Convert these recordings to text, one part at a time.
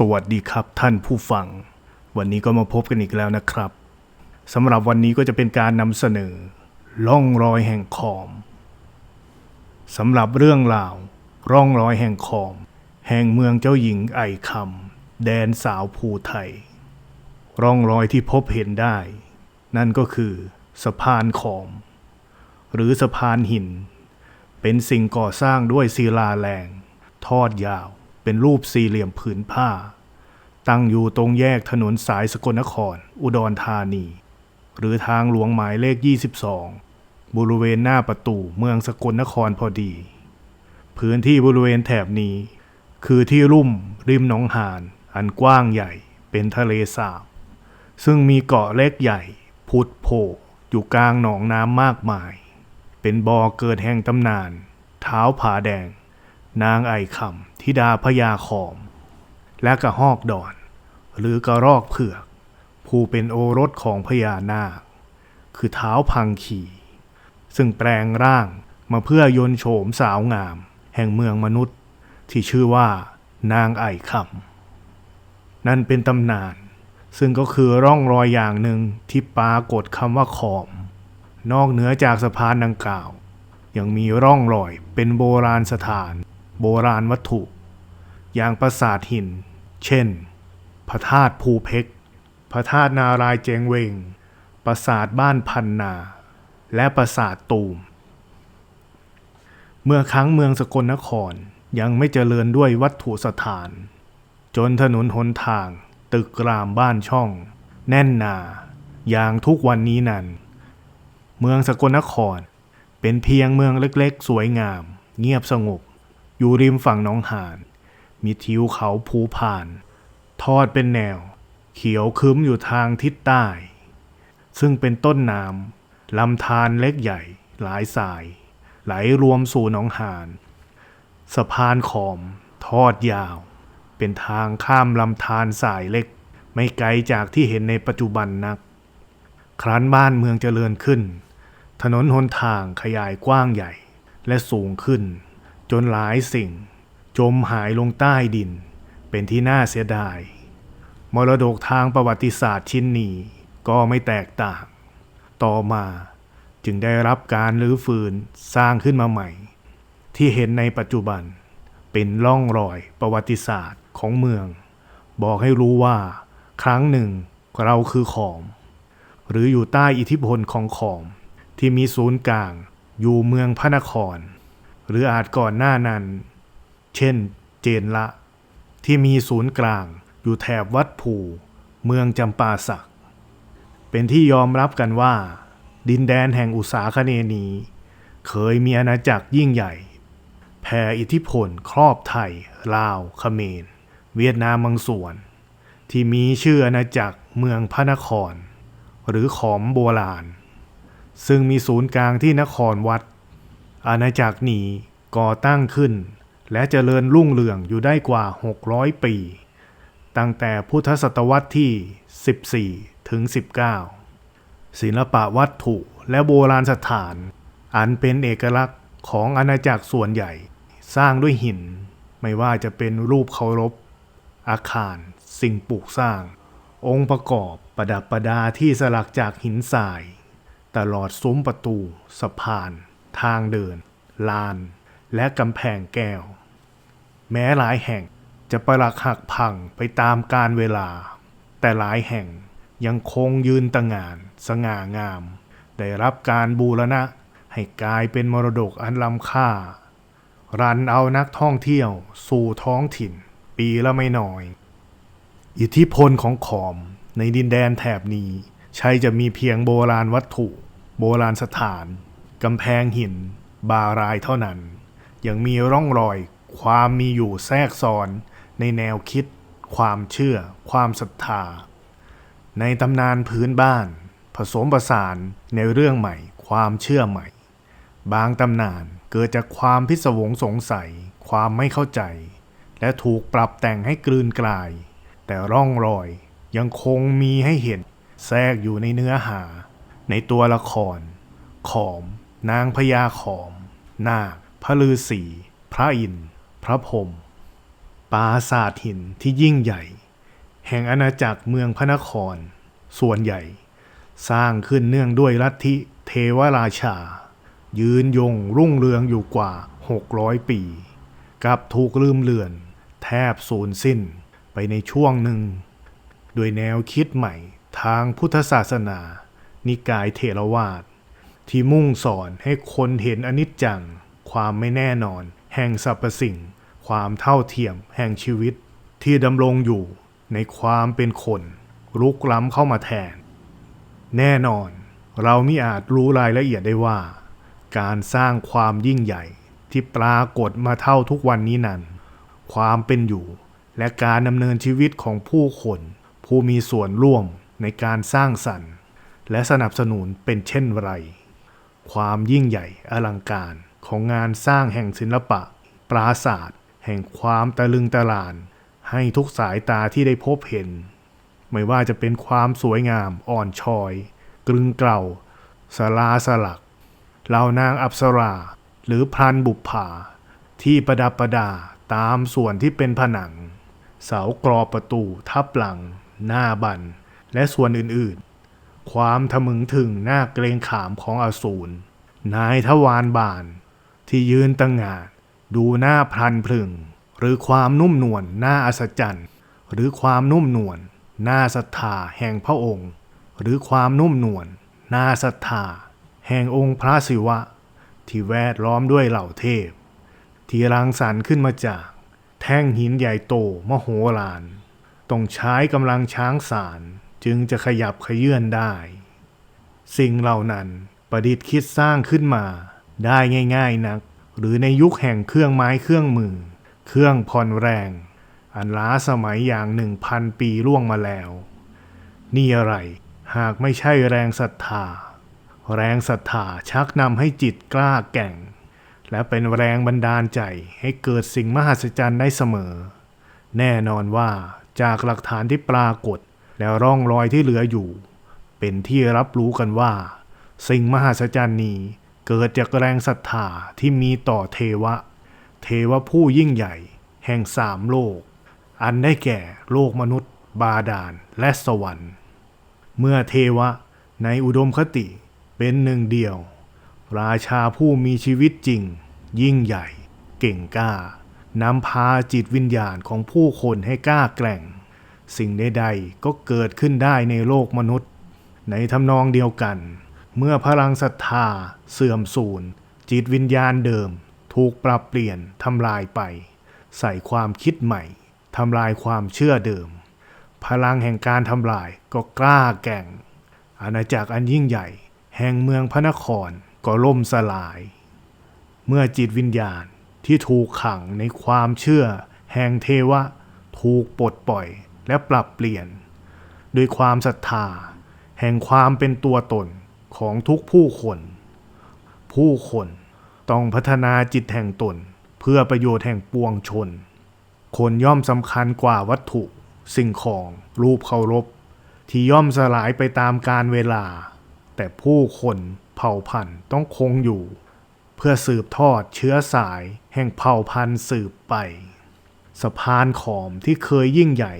สวัสดีครับท่านผู้ฟัง วันนี้ก็มาพบกันอีกแล้วนะครับสำหรับวันนี้ก็จะเป็นการนำเสนอ ล่องรอยแห่งขอมสำหรับเรื่องราว ร่องรอยแห่งขอม แห่งเมืองเจ้าหญิงไอคำแดนสาวภูไทย ร่องรอยที่พบเห็นได้ นั่นก็คือ สะพานขอม หรือสะพานหิน เป็นสิ่งก่อสร้างด้วยศิลาแรง ทอดยาวเป็นรูปสี่เหลี่ยมผืนผ้า ตั้งอยู่ตรงแยกถนนสายสกลนคร อุดรธานี หรือทางหลวงหมายเลข 22 บริเวณหน้าประตูเมืองสกลนครพอดี พื้นที่บริเวณแถบนี้ คือที่ลุ่มริมหนองหาน อันกว้างใหญ่เป็นทะเลสาบ ซึ่งมีเกาะเล็กใหญ่ พุดโผอยู่กลางหนองน้ำมากมาย เป็นบ่อเกิดแห่งตำนาน เท้าผาแดง นางไอคำธิดาพญาขอม และกระหอกดอน หรือกระรอกเผือก ผู้เป็นโอรสของพญานาค คือเท้าพังขีซึ่งแปลงร่างมาเพื่อยนโฉมสาวงาม แห่งเมืองมนุษย์ ที่ชื่อว่านางไอคำนั่นเป็นตำนาน ซึ่งก็คือร่องรอยอย่างหนึ่งที่ปรากฏคำว่าขอม นอกเหนือจากสะพานดังกล่าว ยังมีร่องรอยเป็นโบราณสถาน โบราณวัตถุ อย่างปราสาทหิน เช่น พระธาตุภูเพกพระธาตุนารายเจงเวง ปราสาทบ้านพันนา และปราสาทตูม เมื่อครั้งเมืองสกลนครยังไม่เจริญด้วยวัตถุสถาน จนถนนหนทาง ตึกรามบ้านช่อง แน่นหนา อย่างทุกวันนี้นั้น เมืองสกลนครเป็นเพียงเมืองเล็กๆ สวยงาม เงียบสงบ อยู่ริมฝั่งหนองหาน มีทิวเขาภูพาน ทอดเป็นแนว เขียวคึ้มอยู่ทางทิศใต้ ซึ่งเป็นต้นน้ำลำธารเล็กใหญ่ หลายสาย ไหลรวมสู่หนองหาน สะพานขอม ทอดยาว เป็นทางข้ามลำธารสายเล็ก ไม่ไกลจากที่เห็นในปัจจุบันนัก ครั้นบ้านเมืองเจริญขึ้น ถนนหนทางขยายกว้างใหญ่และสูงขึ้น จนหลายสิ่ง จมหายลงใต้ดิน เป็นที่น่าเสียดาย มรดกทางประวัติศาสตร์ชิ้นนี้ก็ไม่แตกต่าง ต่อมาจึงได้รับการรื้อฟื้นสร้างขึ้นมาใหม่ ที่เห็นในปัจจุบัน เป็นร่องรอยประวัติศาสตร์ของเมือง บอกให้รู้ว่า ครั้งหนึ่งเราคือขอม หรืออยู่ใต้อิทธิพลของขอม ที่มีศูนย์กลางอยู่เมืองพระนคร หรืออาจก่อนหน้านั้น เช่น เจนละ ที่มีศูนย์กลางอยู่แถบวัดผูเมืองจำปาสัก เป็นที่ยอมรับกันว่า ดินแดนแห่งอุษาคเนนี เคยมีอาณาจักรยิ่งใหญ่ แผ่อิทธิพลครอบไทย ลาวเขมร เวียดนามบางส่วน ที่มีชื่ออาณาจักรเมืองพระนคร หรือขอมโบราณ ซึ่งมีศูนย์กลางที่นครวัด อาณาจักรนี้ก่อตั้งขึ้น และเจริญรุ่งเรืองอยู่ได้กว่า 600 ปี ตั้งแต่พุทธศตวรรษที่ 14 ถึง 19 ศิลปะวัตถุและโบราณสถาน อันเป็นเอกลักษณ์ของอาณาจักรส่วนใหญ่ สร้างด้วยหิน ไม่ว่าจะเป็นรูปเคารพ อาคาร สิ่งปลูกสร้าง องค์ประกอบประดับประดาที่สลักจากหินทราย ตลอดซุ้มประตู สะพาน ทางเดิน ลาน และกำแพงแก้ว แม้หลายแห่งจะประหลักหักพังไปตามกาลเวลา แต่หลายแห่งยังคงยืนตะงาน สง่างาม ได้รับการบูรณะให้กลายเป็นมรดกอันล้ำค่า รันเอานักท่องเที่ยวสู่ท้องถิ่น ปีละไม่น้อย อิทธิพลของขอมในดินแดนแถบนี้ ใช่จะมีเพียงโบราณวัตถุ โบราณสถาน กำแพงหิน บารายเท่านั้น ยังมีร่องรอย ความมีอยู่แทรกซ้อน ในแนวคิด ความเชื่อ ความศรัทธา ในตำนานพื้นบ้าน ผสมผสานในเรื่องใหม่ ความเชื่อใหม่ บางตำนานเกิดจากความพิศวงสงสัย ความไม่เข้าใจ และถูกปรับแต่งให้กลืนกลาย แต่ร่องรอยยังคงมีให้เห็น แทรกอยู่ในเนื้อหา ในตัวละคร ขอม นางพญาขอม นาค พระฤาษีพระอินทร์พระพรหมปราสาทหินที่ยิ่งใหญ่ แห่งอาณาจักรเมืองพระนคร ส่วนใหญ่ สร้างขึ้นเนื่องด้วยลัทธิเทวราชา ยืนยงรุ่งเรืองอยู่กว่า 600 ปี กับถูกลืมเลือน แทบสูญสิ้นไปในช่วงหนึ่ง โดยแนวคิดใหม่ทางพุทธศาสนา นิกายเถรวาทที่มุ่งสอนให้คนเห็นอนิจจัง ความไม่แน่นอน แห่งสรรพสิ่ง ความเท่าเทียม แห่งชีวิต ที่ดำรงอยู่ในความเป็นคนลุกล้ำเข้ามาแทน แน่นอน เรามิอาจรู้รายละเอียดได้ว่า การสร้างความยิ่งใหญ่ที่ปรากฏมาเท่าทุกวันนี้นั้น ความเป็นอยู่ และการดำเนินชีวิตของผู้คน ผู้มีส่วนร่วมในการสร้างสรรค์ และสนับสนุนเป็นเช่นไร ความยิ่งใหญ่อลังการของงานสร้างแห่งศิลปะ ปราศาสตร์แห่งความตะลึงตะลาน ให้ทุกสายตาที่ได้พบเห็น ไม่ว่าจะเป็นความสวยงามอ่อนชอยกลึงเกลาสลาสลักเหล่านางอัปสรา หรือพรันบุปผา ที่ประดับประดาตามส่วนที่เป็นผนัง เสากรอบประตูทับหลัง หน้าบัน และส่วนอื่นๆ ความทะมึงถึงหน้าเกรงขามของอสูรนายทวารบาน ที่ยืนตั้งงาน ดูหน้าพลันพลึง หรือความนุ่มนวลหน้าอัศจรรย์ หรือความนุ่มนวลหน้าศรัทธาแห่งพระองค์ หรือความนุ่มนวลหน้าศรัทธาแห่งองค์พระศิวะ ที่แวดล้อมด้วยเหล่าเทพ ที่รังสรรค์ขึ้นมาจาก แท่งหินใหญ่โตมโหฬารต้องใช้กำลังช้างสารจึงจะขยับขยื่นได้ สิ่งเหล่านั้นประดิษฐ์คิดสร้างขึ้นมา ได้ง่ายๆนัก หรือในยุคแห่งเครื่องไม้เครื่องมือ เครื่องผ่อนแรง อันล้าสมัยอย่างหนึ่งพันปีล่วงมาแล้ว นี่อะไรหากไม่ใช่แรงศรัทธา แรงศรัทธาชักนำให้จิตกล้าแก่ง และเป็นแรงบันดาลใจให้เกิดสิ่งมหัศจรรย์ได้เสมอ แน่นอนว่าจากหลักฐานที่ปรากฏแล้วร่องรอยที่เหลืออยู่ เป็นที่รับรู้กันว่า สิ่งมหัศจรรย์นี้ เกิดจากแรงศรัทธาที่มีต่อเทวะ เทวะผู้ยิ่งใหญ่ แห่งสามโลก อันได้แก่โลกมนุษย์ บาดาลและสวรรค์ เมื่อเทวะในอุดมคติเป็นหนึ่งเดียว ราชาผู้มีชีวิตจริง ยิ่งใหญ่ เก่งกล้านำพาจิตวิญญาณของผู้คนให้กล้าแกร่ง สิ่งใดๆก็เกิดขึ้นได้ในโลกมนุษย์ ในทำนองเดียวกัน เมื่อพลังศรัทธา เสื่อมสูญจิตวิญญาณเดิม ถูกปรับเปลี่ยนทำลายไป ใส่ความคิดใหม่ทำลายความเชื่อเดิม พลังแห่งการทำลายก็กล้าแก่ง อาณาจักรอันยิ่งใหญ่ แห่งเมืองพระนครก็ล่มสลาย เมื่อจิตวิญญาณที่ถูกขังในความเชื่อ แห่งเทวะ ถูกปลดปล่อยและปรับเปลี่ยน โดยความศรัทธา แห่งความเป็นตัวตน ของทุกผู้คน ผู้คนต้องพัฒนาจิตแห่งตน เพื่อประโยชน์แห่งปวงชน คนย่อมสำคัญกว่าวัตถุ สิ่งของรูปเคารพ ที่ย่อมสลายไปตามกาลเวลา แต่ผู้คนเผ่าพันธุ์ต้องคงอยู่ เพื่อสืบทอดเชื้อสายแห่งเผ่าพันธุ์สืบไป สะพานขอมที่เคยยิ่งใหญ่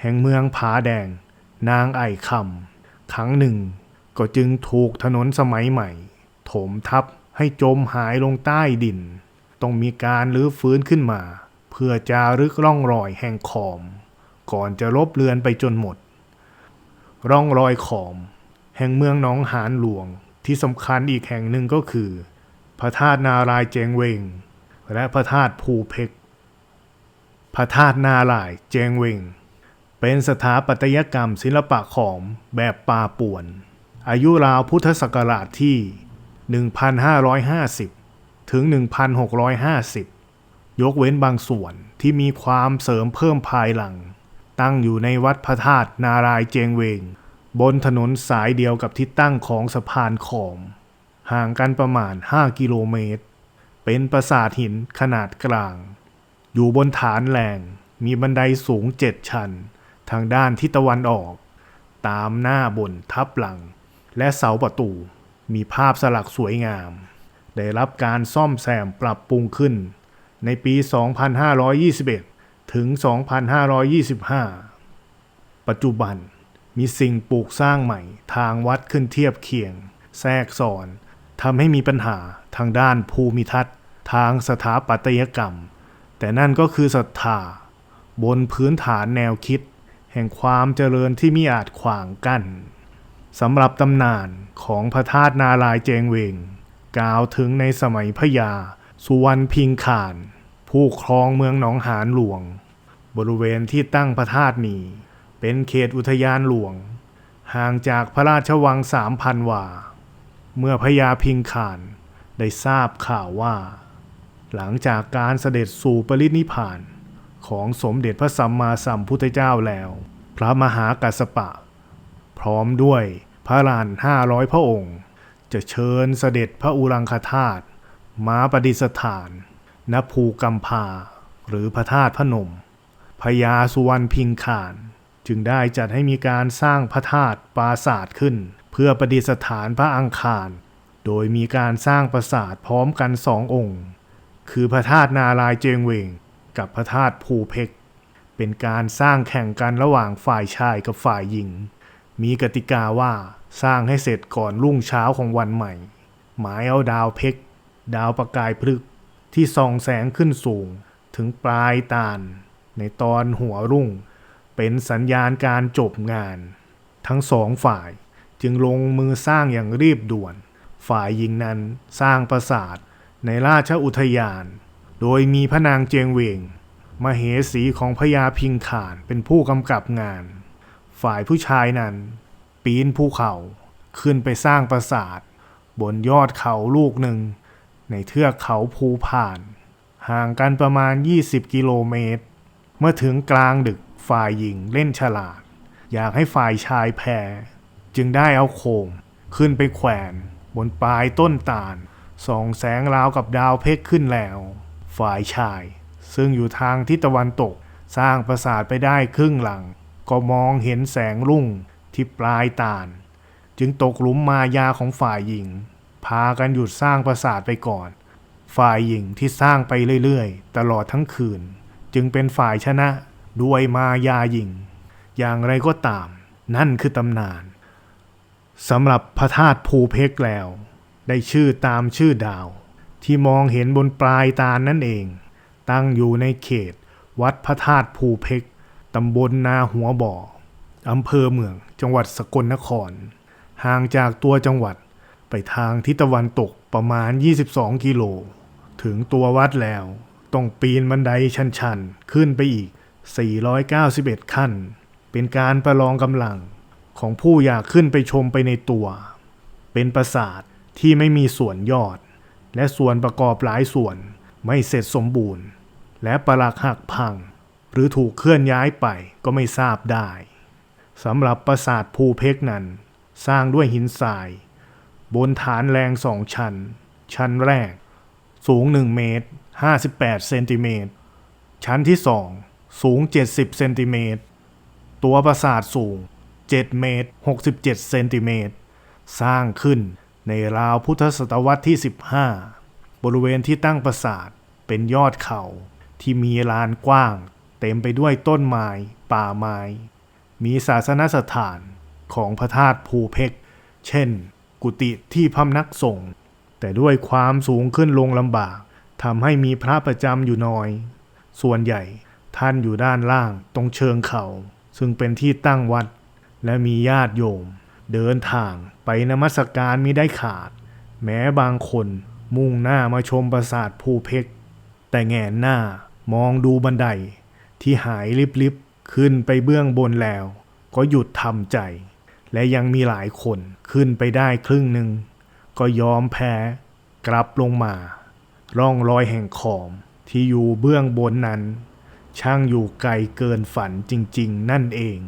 แห่งเมืองผาแดง นางไอคำครั้งหนึ่ง ก็จึงถูกถนนสมัยใหม่ ถมทับให้จมหายลงใต้ดิน ต้องมีการรื้อฟื้นขึ้นมา เพื่อจารึกร่องรอยแห่งขอม ก่อนจะลบเลือนไปจนหมด ร่องรอยขอม แห่งเมืองหนองหานหลวงที่สำคัญอีกแห่งหนึ่งก็คือ พระธาตุนารายเจงเวง และพระธาตุภูเพกพระธาตุนาลายเจงเวง เป็นสถาปัตยกรรมศิลปะขอมแบบป่าป่วน อายุราวพุทธศักราชที่ 1,550 ถึง 1,650 ยกเว้นบางส่วนที่มีความเสริมเพิ่มภายหลัง ตั้งอยู่ในวัดพระธาตุนารายณ์เจงเวง บนถนนสายเดียวกับที่ตั้งของสะพานขอม ห่างกันประมาณ 5 กิโลเมตร เป็นปราสาทหินขนาดกลาง อยู่บนฐานแหลงมีบันไดสูงเจ็ดชั้น ทางด้านทิศตะวันออก ตามหน้าบนทับหลัง และเสาประตู มีภาพสลักสวยงาม ได้รับการซ่อมแซมปรับปรุงขึ้น ในปี 2521 ถึง 2525 ปัจจุบันมีสิ่งปลูกสร้างใหม่ทางวัดขึ้นเทียบเคียง แทรกซ้อนทำให้มีปัญหาทางด้านภูมิทัศน์ ทางสถาปัตยกรรม แต่นั่นก็คือศรัทธา บนพื้นฐานแนวคิด แห่งความเจริญที่มิอาจขวางกั้น สำหรับตำนานของพระธาตุนารายเจงเวง กล่าวถึงในสมัยพญาสุวรรณพิงขาน ผู้ครองเมืองหนองหานหลวง บริเวณที่ตั้งพระธาตุนี้ เป็นเขตอุทยานหลวง ห่างจากพระราชวังสามพันวา เมื่อพญาพิงขานได้ทราบข่าวว่า หลังจากการเสด็จสู่ปรินิพานของสมเด็จพระสัมมาสัมพุทธเจ้าแล้ว พระมหากัสสปะ พร้อมด้วย พระลานห้าร้อยพระองค์ จะเชิญเสด็จพระอุรังคธาตุมาประดิษฐานณภูกัมพาหรือพระธาตุพนมพญาสุวรรณพิงขาน จึงได้จัดให้มีการสร้างพระธาตุปราสาทขึ้น เพื่อประดิษฐานพระอังคาร โดยมีการสร้างปราสาทพร้อมกันสององค์ คือพระธาตุนารายเจงเวง กับพระธาตุภูเพกเป็นการสร้างแข่งกันระหว่างฝ่ายชายกับฝ่ายหญิง มีกติกาว่าสร้างให้เสร็จก่อนรุ่งเช้าของวันใหม่ หมายเอาดาวเพกดาวประกายพฤกที่ส่องแสงขึ้นสูง ถึงปลายตาล ในตอนหัวรุ่ง เป็นสัญญาณการจบงาน ทั้งสองฝ่ายจึงลงมือสร้างอย่างรีบด่วน ฝ่ายหญิงนั้นสร้างปราสาทในราชอุทยาน โดยมีพระนางเจียงเวง มเหสีของพญาพิงขานเป็นผู้กำกับงาน ฝ่ายผู้ชายนั้น ปีนภูเขาขึ้นไปสร้างปราสาท บนยอดเขาลูกหนึ่ง ในเทือกเขาภูผ่าน ห่างกันประมาณ 20 กิโลเมตร เมื่อถึงกลางดึกฝ่ายหญิงเล่นฉลาด อยากให้ฝ่ายชายแพ้จึงได้เอาโคมขึ้นไปแขวนบนปลายต้นตาลส่องแสงราวกับดาวเพชรขึ้นแล้ว ฝ่ายชาย ซึ่งอยู่ทางทิศตะวันตกสร้างปราสาทไปได้ครึ่งหลัง ก็มองเห็นแสงรุ่งที่ปลายตาล จึงตกหลุมมายาของฝ่ายหญิง พากันหยุดสร้างปราสาทไปก่อน ฝ่ายหญิงที่สร้างไปเรื่อยๆ ตลอดทั้งคืน จึงเป็นฝ่ายชนะด้วยมายาหญิง อย่างไรก็ตาม นั่นคือตำนานสำหรับพระธาตุภูเพกแล้ว ได้ชื่อตามชื่อดาว ที่มองเห็นบนปลายตาลนั่นเอง ตั้งอยู่ในเขต วัดพระธาตุภูเพก ตำบลนาหัวบ่ออำเภอเมือง จังหวัดสกลนคร ห่างจากตัวจังหวัดไปทางทิศตะวันตกประมาณ 22 กิโล ถึงตัววัดแล้ว ต้องปีนบันไดชันๆ ขึ้นไปอีก 491 ขั้น เป็นการประลองกำลังของผู้อยากขึ้นไปชมไปในตัว เป็นปราสาทที่ไม่มีส่วนยอด และส่วนประกอบหลายส่วนไม่เสร็จสมบูรณ์ และปรักหักพัง หรือถูกเคลื่อนย้ายไปก็ไม่ทราบได้สำหรับปราสาทภูเพกนั้น สร้างด้วยหินทราย บนฐานแรงสองชั้น ชั้นแรก สูง 1 เมตร 58 เซนติเมตร ชั้นที่2สูง 70 เซนติเมตร ตัวปราสาทสูง 7 เมตร 67 เซนติเมตร สร้างขึ้นในราวพุทธศตวรรษที่ 15 บริเวณที่ตั้งปราสาทเป็นยอดเขาที่มีลานกว้าง เต็มไปด้วยต้นไม้ ป่าไม้ มีศาสนสถานของพระธาตุภูเพกเช่น กุฏิที่พำนักสงฆ์แต่ด้วยความสูงขึ้นลงลำบากทำให้มีพระประจำอยู่น้อย ส่วนใหญ่ท่านอยู่ด้านล่างตรงเชิงเขา ซึ่งเป็นที่ตั้งวัด และมีญาติโยม เดินทางไปนมัสการมิได้ขาด แม้บางคนมุ่งหน้ามาชมปราสาทภูเพกแต่แงนหน้ามองดูบันได ที่หายลิบๆขึ้นไปเบื้องบนแล้ว ก็หยุดทำใจ และยังมีหลายคนขึ้นไปได้ครึ่งหนึ่ง ก็ยอมแพ้ กลับลงมา ร่องรอยแห่งขอมที่อยู่เบื้องบนนั้น ช่างอยู่ไกลเกินฝันจริง ๆ นั่นเอง